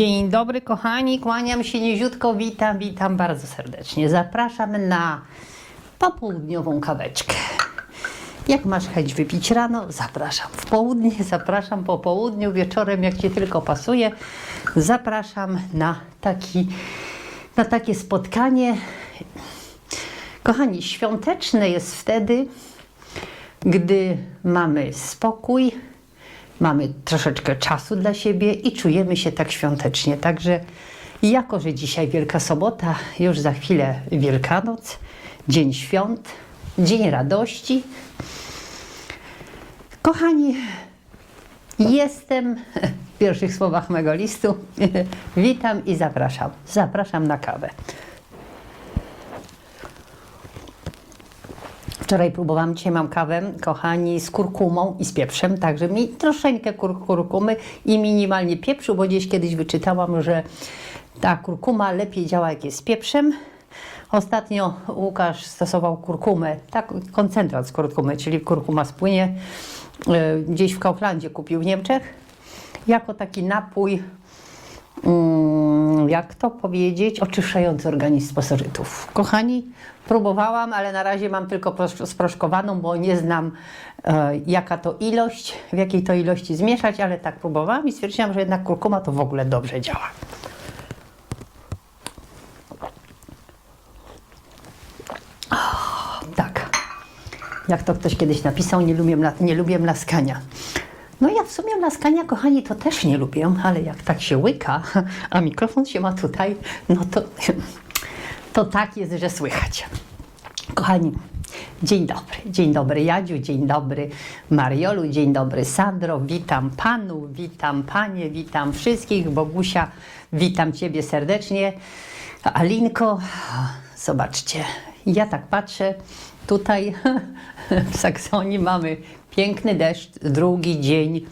Dzień dobry kochani, kłaniam się niziutko, witam, witam bardzo serdecznie. Zapraszam na popołudniową kaweczkę. Jak masz chęć wypić rano, zapraszam. W południe zapraszam, po południu, wieczorem, jak Ci tylko pasuje, zapraszam na, taki, na takie spotkanie. Kochani, świąteczne jest wtedy, gdy mamy spokój, mamy troszeczkę czasu dla siebie i czujemy się tak świątecznie. Także jako, że dzisiaj Wielka Sobota, już za chwilę Wielkanoc, Dzień Świąt, Dzień Radości. Kochani, jestem w pierwszych słowach mego listu. Witam i zapraszam. Zapraszam na kawę. Wczoraj próbowałam, dzisiaj mam kawę, kochani, z kurkumą i z pieprzem, także mi troszeczkę kur kurkumy i minimalnie pieprzu, bo gdzieś kiedyś wyczytałam, że ta kurkuma lepiej działa jak jest z pieprzem. Ostatnio Łukasz stosował kurkumę, tak, koncentrat z kurkumy, czyli kurkuma spłynie, y, gdzieś w Kauflandzie kupił w Niemczech, jako taki napój jak to powiedzieć, oczyszczający organizm z. Kochani, próbowałam, ale na razie mam tylko prosz- sproszkowaną, bo nie znam e, jaka to ilość, w jakiej to ilości zmieszać, ale tak próbowałam i stwierdziłam, że jednak kurkuma to w ogóle dobrze działa. O, tak. Jak to ktoś kiedyś napisał, nie lubię, nie lubię mlaskania. No ja w sumie mlaskania, kochani, to też nie lubię, ale jak tak się łyka, a mikrofon się ma tutaj, no to, to tak jest, że słychać. Kochani, dzień dobry, dzień dobry Jadziu, dzień dobry Mariolu, dzień dobry Sandro, witam Panu, witam Panie, witam wszystkich, Bogusia, witam Ciebie serdecznie. Alinko, zobaczcie, ja tak patrzę, tutaj w Saksonii mamy piękny deszcz, drugi dzień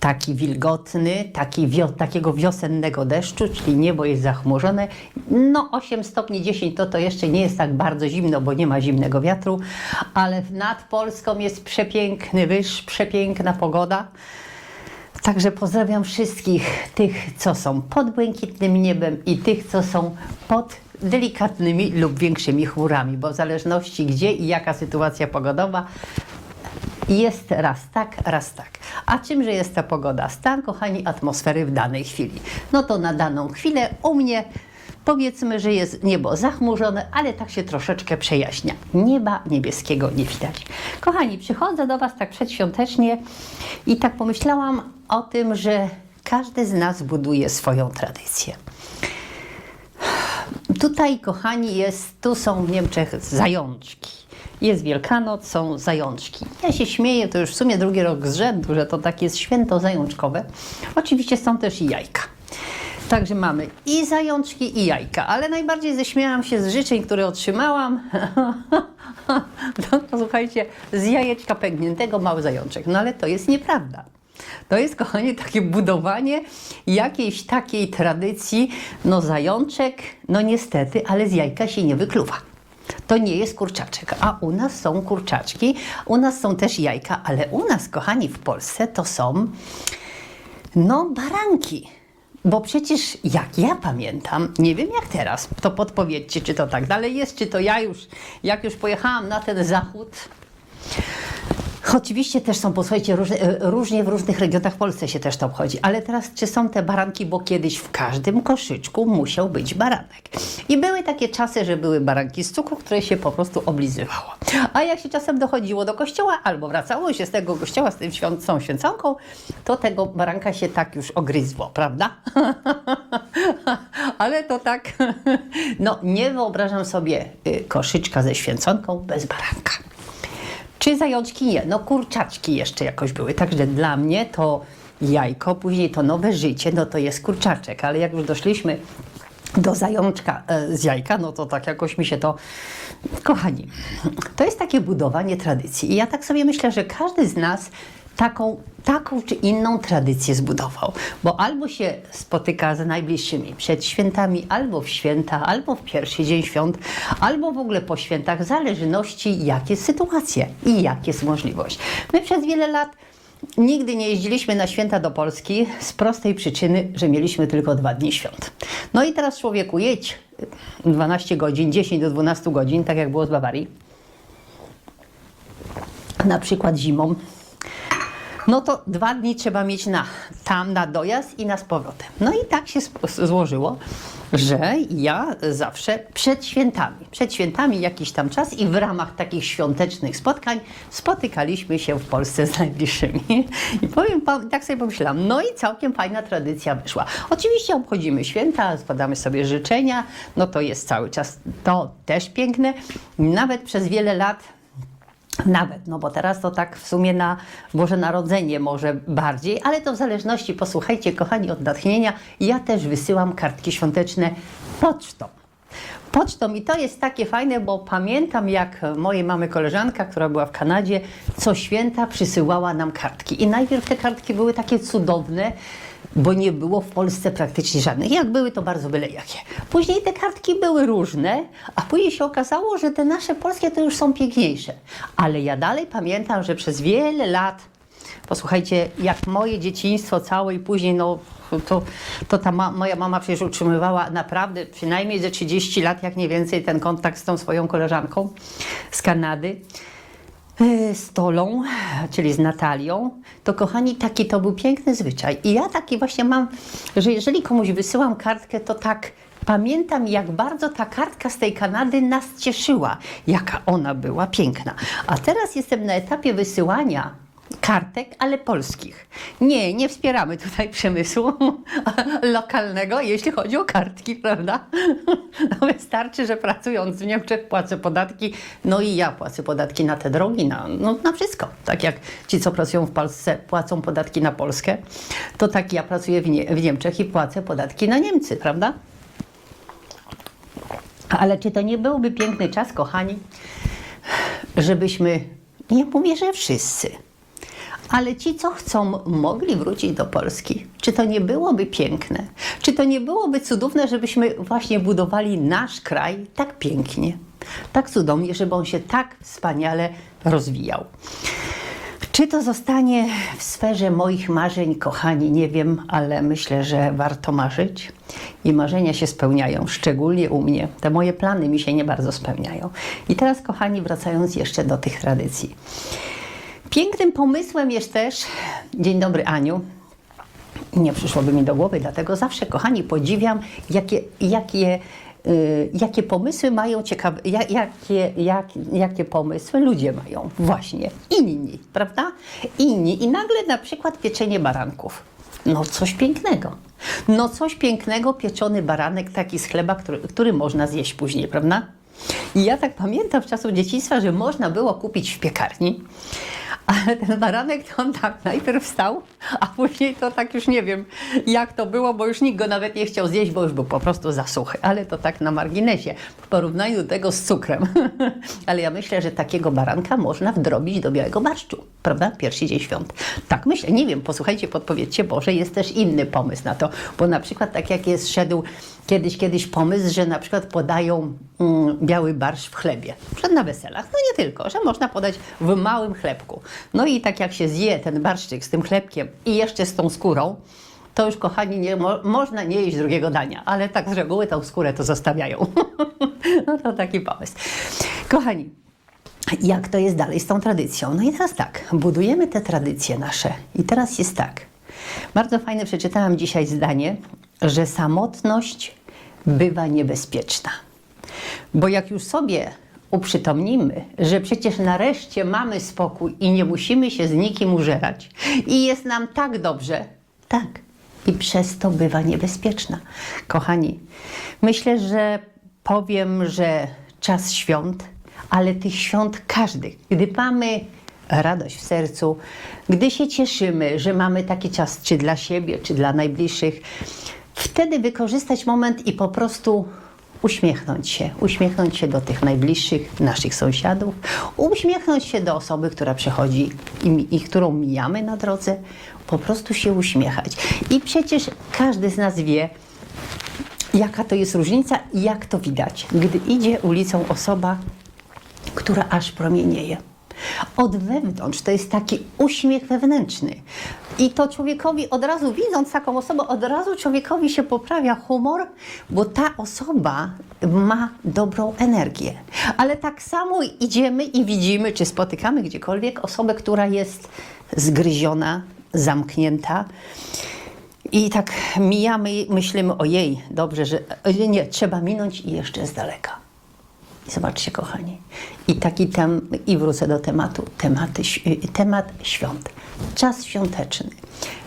taki wilgotny, taki wio, takiego wiosennego deszczu, czyli niebo jest zachmurzone. No 8 stopni 10 to to jeszcze nie jest tak bardzo zimno, bo nie ma zimnego wiatru, ale nad Polską jest przepiękny wyż, przepiękna pogoda. Także pozdrawiam wszystkich tych, co są pod błękitnym niebem i tych, co są pod delikatnymi lub większymi chmurami, bo w zależności gdzie i jaka sytuacja pogodowa, jest raz tak, raz tak. A czymże jest ta pogoda? Stan, kochani, atmosfery w danej chwili. No to na daną chwilę u mnie powiedzmy, że jest niebo zachmurzone, ale tak się troszeczkę przejaśnia. Nieba niebieskiego nie widać. Kochani, przychodzę do Was tak przedświątecznie i tak pomyślałam o tym, że każdy z nas buduje swoją tradycję. Tutaj, kochani, jest, tu są w Niemczech zajączki. Jest Wielkanoc, są zajączki. Ja się śmieję, to już w sumie drugi rok z rzędu, że to takie jest święto zajączkowe. Oczywiście są też i jajka. Także mamy i zajączki, i jajka, ale najbardziej ześmiałam się z życzeń, które otrzymałam. No, słuchajcie, z jajeczka pękniętego mały zajączek. No ale to jest nieprawda. To jest, kochanie, takie budowanie jakiejś takiej tradycji. No zajączek, no niestety, ale z jajka się nie wykluwa. To nie jest kurczaczek, a u nas są kurczaczki, u nas są też jajka, ale u nas, kochani, w Polsce to są, no, baranki. Bo przecież jak ja pamiętam, nie wiem jak teraz, to podpowiedzcie, czy to tak dalej jest, czy to ja już, jak już pojechałam na ten zachód, Oczywiście też są, posłuchajcie, e, różnie w różnych regionach w Polsce się też to obchodzi, ale teraz czy są te baranki, bo kiedyś w każdym koszyczku musiał być baranek. I były takie czasy, że były baranki z cukru, które się po prostu oblizywało. A jak się czasem dochodziło do kościoła, albo wracało się z tego kościoła z tym tą święconką, to tego baranka się tak już ogryzło, prawda? ale to tak, no nie wyobrażam sobie y, koszyczka ze święconką bez baranka. Czy zajączki? Nie. No kurczaczki jeszcze jakoś były. Także dla mnie to jajko, później to nowe życie, no to jest kurczaczek. Ale jak już doszliśmy do zajączka e, z jajka, no to tak jakoś mi się to... Kochani, to jest takie budowanie tradycji. I ja tak sobie myślę, że każdy z nas taką, taką czy inną tradycję zbudował. Bo albo się spotyka z najbliższymi przed świętami, albo w święta, albo w pierwszy dzień świąt, albo w ogóle po świętach, w zależności jakie sytuacje i jak jest możliwość. My przez wiele lat nigdy nie jeździliśmy na święta do Polski z prostej przyczyny, że mieliśmy tylko dwa dni świąt. No i teraz człowieku jedź 12 godzin, 10 do 12 godzin, tak jak było z Bawarii, na przykład zimą, no to dwa dni trzeba mieć na, tam na dojazd i na z powrotem. No i tak się złożyło, że ja zawsze przed świętami, przed świętami jakiś tam czas i w ramach takich świątecznych spotkań spotykaliśmy się w Polsce z najbliższymi. I powiem, tak sobie pomyślałam, no i całkiem fajna tradycja wyszła. Oczywiście obchodzimy święta, składamy sobie życzenia, no to jest cały czas to też piękne. Nawet przez wiele lat nawet, no bo teraz to tak w sumie na Boże Narodzenie może bardziej, ale to w zależności, posłuchajcie kochani, od natchnienia, ja też wysyłam kartki świąteczne pocztą. Pocztą i to jest takie fajne, bo pamiętam jak mojej mamy koleżanka, która była w Kanadzie, co święta przysyłała nam kartki. I najpierw te kartki były takie cudowne, bo nie było w Polsce praktycznie żadnych. Jak były, to bardzo byle jakie. Później te kartki były różne, a później się okazało, że te nasze polskie to już są piękniejsze. Ale ja dalej pamiętam, że przez wiele lat Posłuchajcie, jak moje dzieciństwo całe i później, no to, to ta ma, moja mama przecież utrzymywała naprawdę przynajmniej ze 30 lat, jak nie więcej, ten kontakt z tą swoją koleżanką z Kanady, z Tolą, czyli z Natalią. To kochani, taki to był piękny zwyczaj. I ja taki właśnie mam, że jeżeli komuś wysyłam kartkę, to tak Pamiętam, jak bardzo ta kartka z tej Kanady nas cieszyła, jaka ona była piękna. A teraz jestem na etapie wysyłania kartek, ale polskich. Nie, nie wspieramy tutaj przemysłu lokalnego, jeśli chodzi o kartki, prawda? No wystarczy, że pracując w Niemczech płacę podatki, no i ja płacę podatki na te drogi, na, no, na wszystko. Tak jak ci, co pracują w Polsce, płacą podatki na Polskę, to tak ja pracuję w, nie, w Niemczech i płacę podatki na Niemcy, prawda? Ale czy to nie byłby piękny czas, kochani, żebyśmy, nie mówię, że wszyscy, ale ci, co chcą, mogli wrócić do Polski. Czy to nie byłoby piękne? Czy to nie byłoby cudowne, żebyśmy właśnie budowali nasz kraj tak pięknie, tak cudownie, żeby on się tak wspaniale rozwijał? Czy to zostanie w sferze moich marzeń, kochani? Nie wiem, ale myślę, że warto marzyć. I marzenia się spełniają, szczególnie u mnie. Te moje plany mi się nie bardzo spełniają. I teraz, kochani, wracając jeszcze do tych tradycji. Pięknym pomysłem jest też, dzień dobry Aniu, nie przyszłoby mi do głowy, dlatego zawsze, kochani, podziwiam, jakie, jakie, y, jakie pomysły mają ciekawe, ja- jakie, jak, jakie pomysły ludzie mają. Właśnie, inni, prawda? Inni. I nagle na przykład pieczenie baranków. No coś pięknego. No coś pięknego, pieczony baranek taki z chleba, który, który można zjeść później, prawda? I ja tak pamiętam z czasów dzieciństwa, że można było kupić w piekarni, ale ten baranek to on tak najpierw stał, a później to tak już nie wiem jak to było, bo już nikt go nawet nie chciał zjeść, bo już był po prostu za suchy. Ale to tak na marginesie, w porównaniu do tego z cukrem. ale ja myślę, że takiego baranka można wdrobić do białego barszczu, prawda? Pierwszy dzień świąt. Tak myślę, nie wiem, posłuchajcie, podpowiedzcie, Boże, jest też inny pomysł na to, bo na przykład tak jak jest szedł kiedyś, kiedyś pomysł, że na przykład podają mm, biały barszcz w chlebie, przed na weselach. No nie tylko, że można podać w małym chlebku. No i tak jak się zje ten barszczyk z tym chlebkiem i jeszcze z tą skórą, to już kochani, nie, mo, można nie jeść drugiego dania, ale tak z reguły tą skórę to zostawiają. no to taki pomysł. Kochani, jak to jest dalej z tą tradycją? No i teraz tak, budujemy te tradycje nasze. I teraz jest tak. Bardzo fajne przeczytałam dzisiaj zdanie, że samotność bywa niebezpieczna. Bo jak już sobie uprzytomnimy, że przecież nareszcie mamy spokój i nie musimy się z nikim użerać i jest nam tak dobrze, tak, i przez to bywa niebezpieczna. Kochani, myślę, że powiem, że czas świąt, ale tych świąt każdych, gdy mamy radość w sercu, gdy się cieszymy, że mamy taki czas czy dla siebie, czy dla najbliższych, wtedy wykorzystać moment i po prostu uśmiechnąć się, uśmiechnąć się do tych najbliższych naszych sąsiadów, uśmiechnąć się do osoby, która przechodzi i, i którą mijamy na drodze, po prostu się uśmiechać. I przecież każdy z nas wie, jaka to jest różnica i jak to widać, gdy idzie ulicą osoba, która aż promienieje. Od wewnątrz to jest taki uśmiech wewnętrzny. I to człowiekowi od razu, widząc taką osobę, od razu człowiekowi się poprawia humor, bo ta osoba ma dobrą energię. Ale tak samo idziemy i widzimy, czy spotykamy gdziekolwiek osobę, która jest zgryziona, zamknięta. I tak mijamy, myślimy, ojej, dobrze, że nie, trzeba minąć i jeszcze z daleka. I zobaczcie, kochani. I taki tam, i wrócę do tematu, tematy, temat świąt. Czas świąteczny.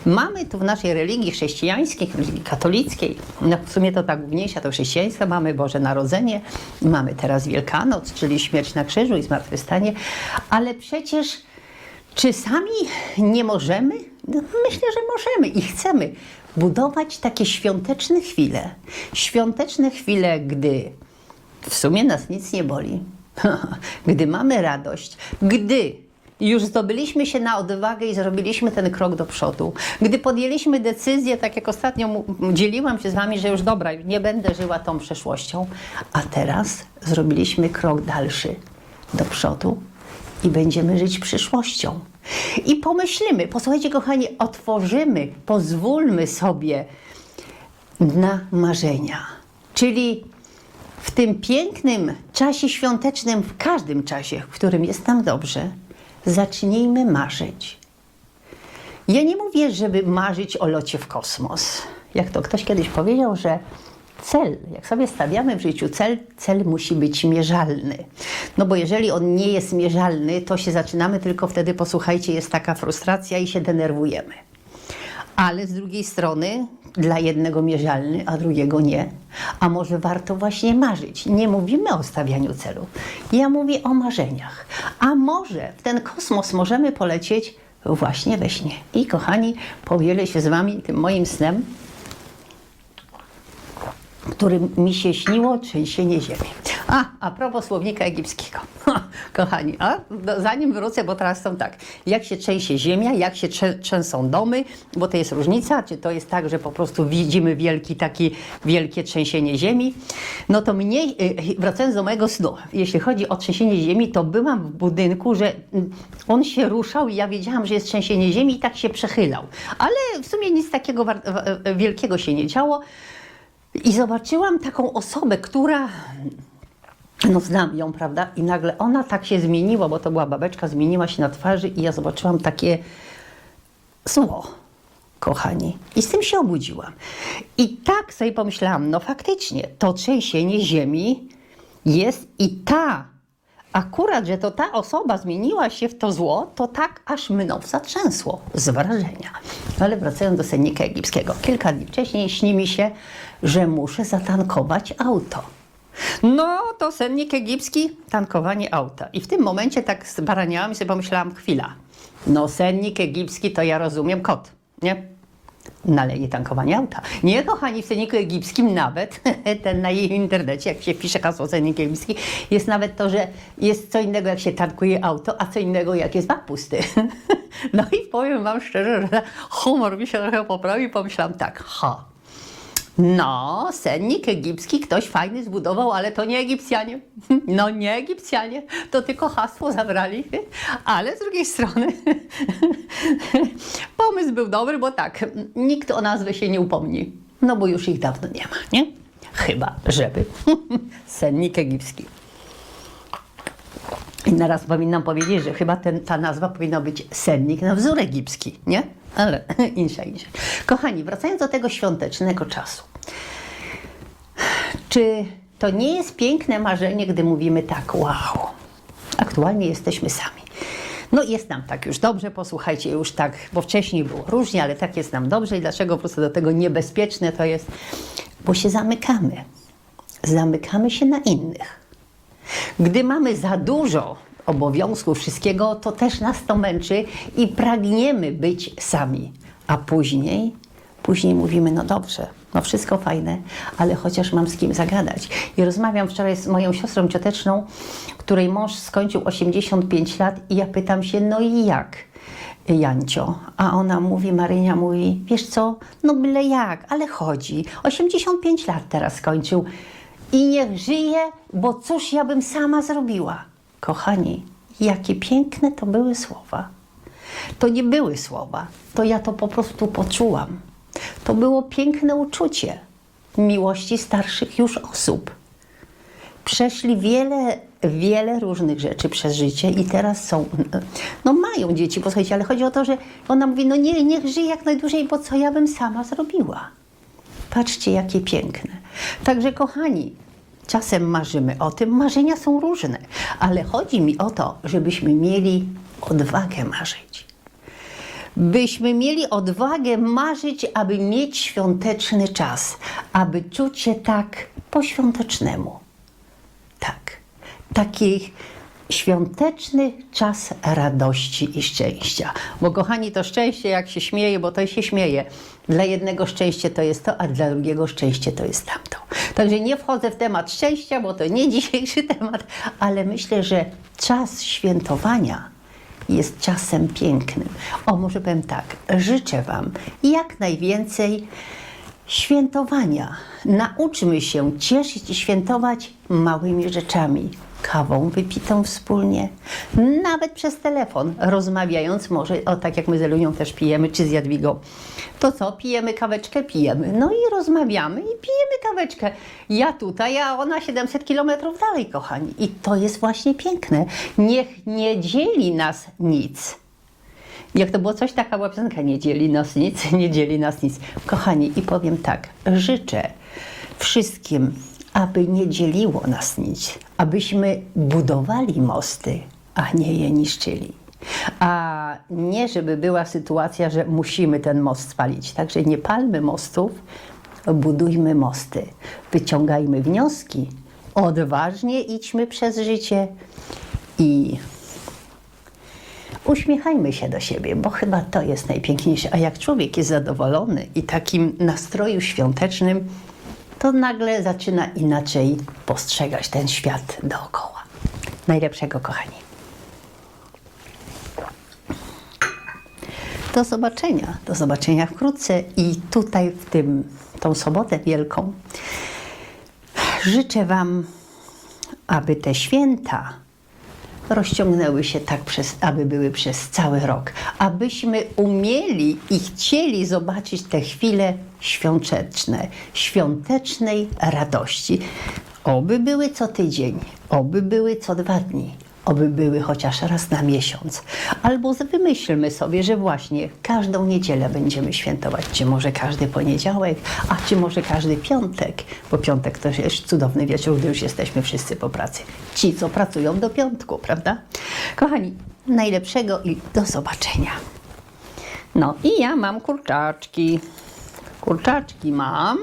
Mamy tu w naszej religii chrześcijańskiej, religii katolickiej, no w sumie to ta główniejsza to chrześcijaństwo, mamy Boże Narodzenie, mamy teraz Wielkanoc, czyli śmierć na krzyżu i zmartwychwstanie, ale przecież czy sami nie możemy? No, myślę, że możemy i chcemy budować takie świąteczne chwile. Świąteczne chwile, gdy w sumie nas nic nie boli, gdy mamy radość, gdy już zdobyliśmy się na odwagę i zrobiliśmy ten krok do przodu, gdy podjęliśmy decyzję, tak jak ostatnio dzieliłam się z Wami, że już dobra, nie będę żyła tą przeszłością, a teraz zrobiliśmy krok dalszy do przodu i będziemy żyć przyszłością. I pomyślimy, posłuchajcie, kochani, otworzymy, pozwólmy sobie na marzenia. Czyli w tym pięknym czasie świątecznym, w każdym czasie, w którym jest nam dobrze, zacznijmy marzyć. Ja nie mówię, żeby marzyć o locie w kosmos. Jak to ktoś kiedyś powiedział, że cel, jak sobie stawiamy w życiu cel, cel musi być mierzalny. No bo jeżeli on nie jest mierzalny, to się zaczynamy tylko wtedy, posłuchajcie, jest taka frustracja i się denerwujemy. Ale z drugiej strony dla jednego mierzalny, a drugiego nie. A może warto właśnie marzyć? Nie mówimy o stawianiu celu. Ja mówię o marzeniach. A może w ten kosmos możemy polecieć właśnie we śnie. I kochani, powielę się z Wami tym moim snem, którym mi się śniło trzęsienie ziemi. A, a propos słownika egipskiego. Kochani, a no, zanim wrócę, bo teraz są tak, jak się trzęsie ziemia, jak się trzęsą domy, bo to jest różnica, czy to jest tak, że po prostu widzimy wielki, taki wielkie trzęsienie ziemi. No to mniej, y, wracając do mojego snu, jeśli chodzi o trzęsienie ziemi, to byłam w budynku, że mm, on się ruszał i ja wiedziałam, że jest trzęsienie ziemi i tak się przechylał. Ale w sumie nic takiego w- wielkiego się nie działo. I zobaczyłam taką osobę, która. No znam ją, prawda? I nagle ona tak się zmieniła, bo to była babeczka, zmieniła się na twarzy i ja zobaczyłam takie zło, kochani. I z tym się obudziłam. I tak sobie pomyślałam, no faktycznie, to trzęsienie ziemi jest i ta, akurat, że to ta osoba zmieniła się w to zło, to tak aż mną zatrzęsło z wrażenia. Ale wracając do sennika egipskiego. Kilka dni wcześniej śni mi się, że muszę zatankować auto. No, to sennik egipski, tankowanie auta. I w tym momencie tak zbaraniałam i sobie pomyślałam, chwila. No, sennik egipski to ja rozumiem kot, nie? No, ale nie tankowanie auta. Nie, kochani, w senniku egipskim nawet, ten na jej internecie, jak się wpisze hasło sennik egipski, jest nawet to, że jest co innego, jak się tankuje auto, a co innego, jak jest bak pusty. No i powiem wam szczerze, że humor mi się trochę poprawił i pomyślałam tak, ha, no, sennik egipski ktoś fajny zbudował, ale to nie Egipcjanie. No nie Egipcjanie, to tylko hasło zabrali. Ale z drugiej strony pomysł był dobry, bo tak, nikt o nazwę się nie upomni. No bo już ich dawno nie ma, nie? Chyba, żeby. sennik egipski. I naraz powinnam powiedzieć, że chyba ten, ta nazwa powinna być sennik na wzór egipski, nie? Ale insza, insza. Kochani, wracając do tego świątecznego czasu. Czy to nie jest piękne marzenie, gdy mówimy tak, wow, aktualnie jesteśmy sami. No jest nam tak już dobrze, posłuchajcie, już tak, bo wcześniej było różnie, ale tak jest nam dobrze i dlaczego wrócę do tego niebezpieczne to jest, bo się zamykamy. Zamykamy się na innych. Gdy mamy za dużo obowiązków, wszystkiego, to też nas to męczy i pragniemy być sami. A później, później mówimy, no dobrze, no wszystko fajne, ale chociaż mam z kim zagadać. I rozmawiam wczoraj z moją siostrą cioteczną, której mąż skończył 85 lat i ja pytam się, no i jak? Jancio, a ona mówi, Marynia mówi, wiesz co, no byle jak, ale chodzi. 85 lat teraz skończył i niech żyje, bo cóż ja bym sama zrobiła. Kochani, jakie piękne to były słowa. To nie były słowa, to ja to po prostu poczułam. To było piękne uczucie miłości starszych już osób. Przeszli wiele, wiele różnych rzeczy przez życie i teraz są, no mają dzieci, posłuchajcie, ale chodzi o to, że ona mówi, no nie, niech żyje jak najdłużej, bo co ja bym sama zrobiła. Patrzcie, jakie piękne. Także kochani, czasem marzymy o tym, marzenia są różne, ale chodzi mi o to, żebyśmy mieli odwagę marzyć. Byśmy mieli odwagę marzyć, aby mieć świąteczny czas, aby czuć się tak po świątecznemu. Tak. Taki świąteczny czas radości i szczęścia. Bo kochani, to szczęście jak się śmieje, bo to się śmieje. Dla jednego szczęście to jest to, a dla drugiego szczęście to jest tamto. Także nie wchodzę w temat szczęścia, bo to nie dzisiejszy temat, ale myślę, że czas świętowania jest czasem pięknym. O, może powiem tak, życzę Wam jak najwięcej świętowania. Nauczmy się cieszyć i świętować małymi rzeczami. Kawą wypitą wspólnie, nawet przez telefon, rozmawiając może, o tak jak my z Elunią też pijemy, czy z Jadwigą. To co, pijemy kaweczkę? Pijemy. No i rozmawiamy i pijemy kaweczkę. Ja tutaj, a ona 700 kilometrów dalej, kochani. I to jest właśnie piękne. Niech nie dzieli nas nic. Jak to było coś, taka była piosenka, nie dzieli nas nic, nie dzieli nas nic. Kochani, i powiem tak, życzę wszystkim, aby nie dzieliło nas nic, abyśmy budowali mosty, a nie je niszczyli. A nie, żeby była sytuacja, że musimy ten most spalić. Także nie palmy mostów, budujmy mosty, wyciągajmy wnioski, odważnie idźmy przez życie i uśmiechajmy się do siebie, bo chyba to jest najpiękniejsze. A jak człowiek jest zadowolony i takim nastroju świątecznym, to nagle zaczyna inaczej postrzegać ten świat dookoła. Najlepszego, kochani. Do zobaczenia, do zobaczenia wkrótce i tutaj w tym, tą sobotę wielką życzę Wam, aby te święta rozciągnęły się tak, przez, aby były przez cały rok. Abyśmy umieli i chcieli zobaczyć te chwile świąteczne, świątecznej radości. Oby były co tydzień, oby były co dwa dni, oby były chociaż raz na miesiąc. Albo wymyślmy sobie, że właśnie każdą niedzielę będziemy świętować, czy może każdy poniedziałek, a czy może każdy piątek, bo piątek to jest cudowny wieczór, gdy już jesteśmy wszyscy po pracy. Ci, co pracują do piątku, prawda? Kochani, najlepszego i do zobaczenia. No i ja mam kurczaczki. Kurczaczki mam.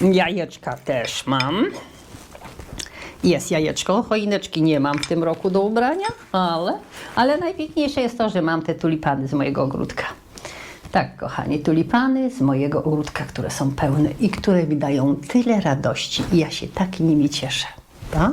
Jajeczka też mam. Jest jajeczko, choineczki nie mam w tym roku do ubrania, ale, ale najpiękniejsze jest to, że mam te tulipany z mojego ogródka. Tak, kochani, tulipany z mojego ogródka, które są pełne i które mi dają tyle radości i ja się tak nimi cieszę. Pa!